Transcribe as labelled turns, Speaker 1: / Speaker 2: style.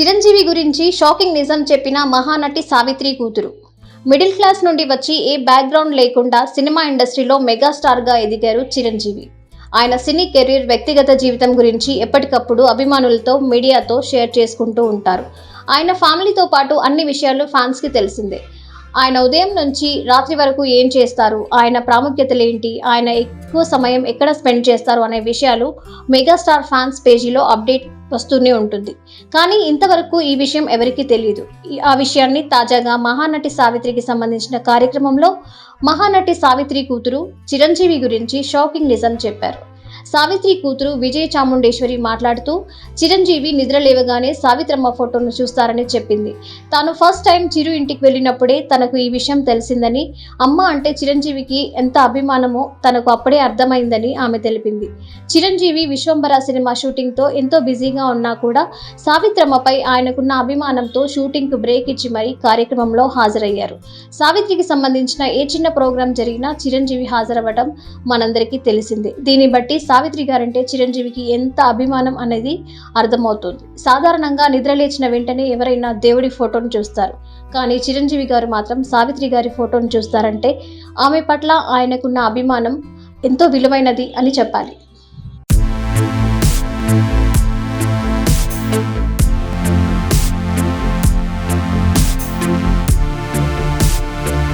Speaker 1: చిరంజీవి గురించి షాకింగ్ నిజం చెప్పిన మహానటి సావిత్రి కూతురు. మిడిల్ క్లాస్ నుండి వచ్చి ఏ బ్యాక్గ్రౌండ్ లేకుండా సినిమా ఇండస్ట్రీలో మెగాస్టార్గా ఎదిగారు చిరంజీవి. ఆయన సినీ కెరీర్ వ్యక్తిగత జీవితం గురించి ఎప్పటికప్పుడు అభిమానులతో మీడియాతో షేర్ చేసుకుంటూ ఉంటారు. ఆయన ఫ్యామిలీతో పాటు అన్ని విషయాలు ఫ్యాన్స్కి తెలిసిందే. ఆయన ఉదయం నుంచి రాత్రి వరకు ఏం చేస్తారు? ఆయన ప్రాముఖ్యతలు ఏంటి? ఆయన ఎక్కువ సమయం ఎక్కడ స్పెండ్ చేస్తారు? అనే విషయాలు మెగాస్టార్ ఫ్యాన్స్ పేజీలో అప్డేట్ వస్తూనే ఉంటుంది. కానీ ఇంతవరకు ఈ విషయం ఎవరికీ తెలియదు ఈ- ఆ విషయాన్ని తాజాగా మహానటి సావిత్రికి సంబంధించిన కార్యక్రమంలో మహానటి సావిత్రి కూతురు చిరంజీవి గురించి షాకింగ్ నిజం చెప్పారు. సావిత్రి కూతురు విజయ చాముండేశ్వరి మాట్లాడుతూ చిరంజీవి నిద్ర లేవగానే సావిత్రమ్మ ఫోటోను చూస్తారని చెప్పింది. తాను ఫస్ట్ టైం చిరు ఇంటికి వెళ్ళినప్పుడే తనకు ఈ విషయం తెలిసిందని అమ్మ అంటే చిరంజీవికి ఎంత అభిమానమో తనకు అప్పుడే అర్థమైందని ఆమె తెలిపింది. చిరంజీవి విశ్వంబర సినిమా షూటింగ్తో ఎంతో బిజీగా ఉన్నా కూడా సావిత్రమ్మపై ఆయనకున్న అభిమానంతో షూటింగ్కు బ్రేక్ ఇచ్చి మరీ కార్యక్రమంలో హాజరయ్యారు. సావిత్రికి సంబంధించిన ఏ చిన్న ప్రోగ్రాం జరిగినా చిరంజీవి హాజరవ్వడం మనందరికీ తెలిసిందే. దీన్ని బట్టి సావిత్రి గారంటే చిరంజీవికి ఎంత అభిమానం అనేది అర్థమవుతుంది. సాధారణంగా నిద్రలేచిన వెంటనే ఎవరైనా దేవుడి ఫోటోను చూస్తారు. కానీ చిరంజీవి గారు మాత్రం సావిత్రి గారి ఫోటోను చూస్తారంటే ఆమె పట్ల ఆయనకున్న అభిమానం ఎంతో విలువైనది అని చెప్పాలి.